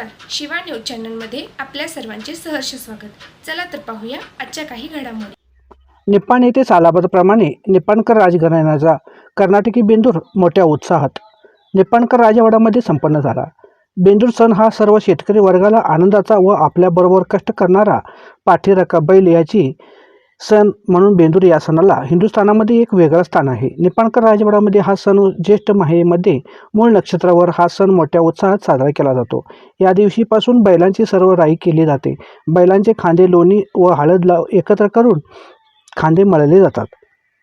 नमस्कार. शिवा न्यूज चॅनलमध्ये आपल्या सर्वांचे सहर्ष स्वागत. चला तर पाहूया आजच्या काही घडामोडी. निप्पाण येथे सालाबादप्रमाणे निप्पाणकर राजघराण्याचा कर्नाटकी बेंदूर मोठ्या उत्साहात निप्पाणकर राजवाड्यामध्ये संपन्न झाला. बेंदूर सण हा सर्व शेतकरी वर्गाला आनंदाचा व आपल्याबरोबर कष्ट करणारा पाठीरका बैल याची सण म्हणून बेंदूर या सणाला हिंदुस्थानामध्ये एक वेगळं स्थान आहे. निपाणकर राजवाड्यामध्ये हा सण ज्येष्ठ माहेमध्ये मूळ नक्षत्रावर हा सण मोठ्या उत्साहात साजरा केला जातो. या दिवशीपासून बैलांची सर्व राई केली जाते. बैलांचे खांदे लोणी व हळद लाव एकत्र करून खांदे मळले जातात.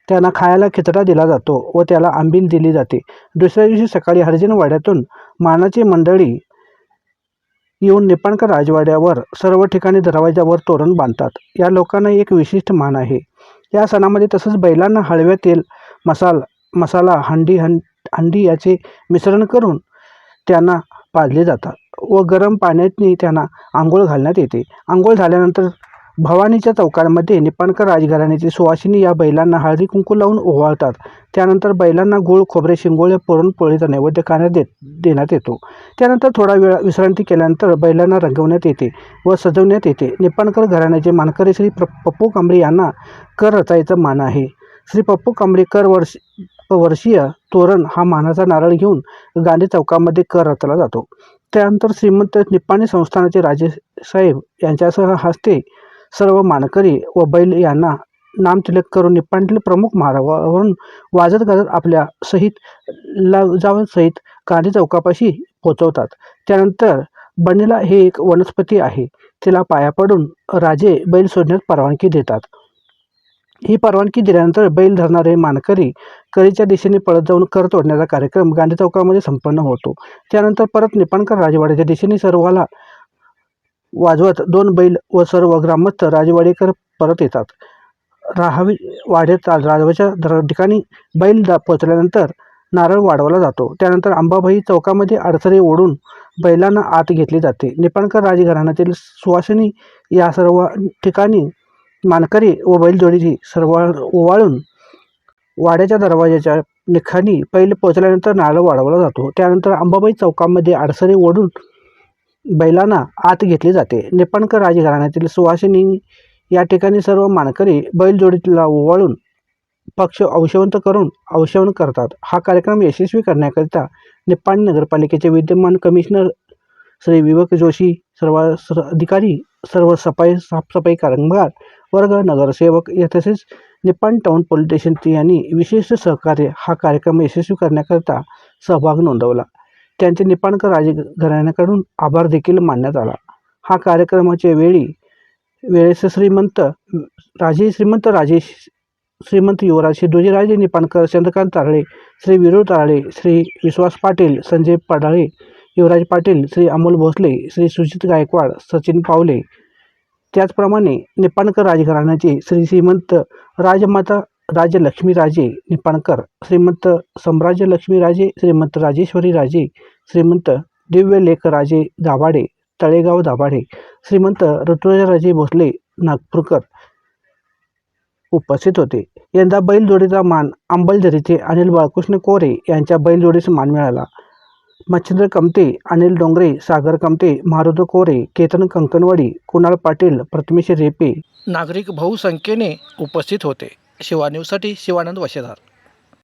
त्यांना खायला खिचडा दिला जातो व त्याला आंबील दिली जाते. दुसऱ्या दिवशी सकाळी हरिजन वाड्यातून मानाची मंडळी येऊन निपाणकर राजवाड्यावर सर्व ठिकाणी दरवाजावर तोरण बांधतात. या लोकांना एक विशिष्ट मान आहे. या सणामध्ये तसंच बैलांना हळव्या तेल मसाल मसाला हंडी हं हंडी याचे मिश्रण करून त्यांना पाजले जातात व गरम पाण्याने त्यांना आंघोळ घालण्यात येते. आंघोळ झाल्यानंतर भवानीच्या चौकामध्ये निपाणकर राजघराण्याची सुवासिनी या बैलांना हळदी कुंकू लावून ओवाळतात. त्यानंतर बैलांना गोळ खोबरे शिंगोळे पुरणपोळीचा नैवेद्य खाण्यात देत देण्यात येतो. त्यानंतर थोडा वेळ विश्रांती केल्यानंतर बैलांना रंगवण्यात येते व सजवण्यात येते. निपाणकर घराण्याचे मानकरी श्री पप्पू कांबळे यांना कर रचायचा मान आहे. श्री पप्पू कांबळेकर वर्ष वर्षीय तोरण हा मानाचा नारळ घेऊन गांधी चौकामध्ये कर रचला जातो. त्यानंतर श्रीमंत निप्पाणी संस्थानाचे राजेसाहेब यांच्यासह हस्ते सर्व मानकरी व बैल यांना नामतिलक करून निप्पाणीतील प्रमुख मार्गावरून वाजत गाजत आपल्या सहित लवजावत सहित गांधी चौकापाशी पोचवतात. त्यानंतर बनेला हे एक वनस्पती आहे. तिला पाया पडून राजे बैल सोडण्यास परवानगी देतात. ही परवानगी दिल्यानंतर बैल धरणारे मानकरी करीच्या दिशेने पळत जाऊन कर तोडण्याचा कार्यक्रम गांधी चौकामध्ये संपन्न होतो. त्यानंतर परत निपाणकर राजवाड्याच्या दिशेने सर्वाला वाजवत दोन बैल व सर्व ग्रामस्थ राजवाडेकर परत येतात. राहावी वाड्यात राजवाच्या दर ठिकाणी बैल दा पोचल्यानंतर नारळ वाढवला जातो. त्यानंतर अंबाबाई चौकामध्ये अडसरे ओढून बैलांना आत घेतली जाते. निपाणकर राजघराण्यातील सुवासिनी या सर्व ठिकाणी मानकरी व बैलजोडीची सर्व ओवाळून वाड्याच्या दरवाजाच्या निखाणी पहिले पोचल्यानंतर नारळ वाढवला जातो. त्यानंतर अंबाबाई चौकामध्ये अडसरे ओढून बैलांना आत घेतले जाते. निपाणकर राजघराण्यातील सुवासिनी या ठिकाणी सर्व मानकरी बैलजोडीला ओवाळून पक्ष अंशवंत करून अंशवण करतात. हा कार्यक्रम यशस्वी करण्याकरिता निप्पाणी नगरपालिकेचे विद्यमान कमिशनर श्री विवेक जोशी सर्व अधिकारी सर्व सफाई साफसफाई कामगार वर्ग नगरसेवक या तसेच निप्पाण टाउन पोलीस स्टेशनची यांनी विशेष सहकार्य हा कार्यक्रम यशस्वी करण्याकरिता सहभाग नोंदवला. त्यांचे निपाणकर राजघराण्याकडून आभार देखील मानण्यात आला. हा कार्यक्रमाच्या वेळी वेळेस श्रीमंत राजे श्रीमंत राजेश श्रीमंत युवराज श्री दुजीराजे निपाणकर चंद्रकांत तारळे श्री विरोध तारळे श्री विश्वास पाटील संजय पडाळे युवराज पाटील श्री अमोल भोसले श्री सुजित गायकवाड सचिन पावले. त्याचप्रमाणे निपाणकर राजघराण्याचे श्री श्रीमंत राजमाता राजलक्ष्मीराजे निपाणकर श्रीमंत सम्राज्य लक्ष्मीराजे श्रीमंत राजेश्वरी राजे श्रीमंत दिव्यलेखराजे दाभाडे तळेगाव दाभाडे श्रीमंत ऋतुराजराजे भोसले नागपूरकर उपस्थित होते. यंदा बैलजोडीचा मान अंबलझरीचे अनिल बाळकृष्ण कोरे यांच्या बैलजोडीचा मान मिळाला. मच्छिंद्र कमते अनिल डोंगरे सागर कमते मारुद कोरे केतन कंकणवाडी कुणाल पाटील प्रतिमेश रेपे नागरिक बहुसंख्येने उपस्थित होते. शिवा न्यूजसाठी शिवानंद वशेदार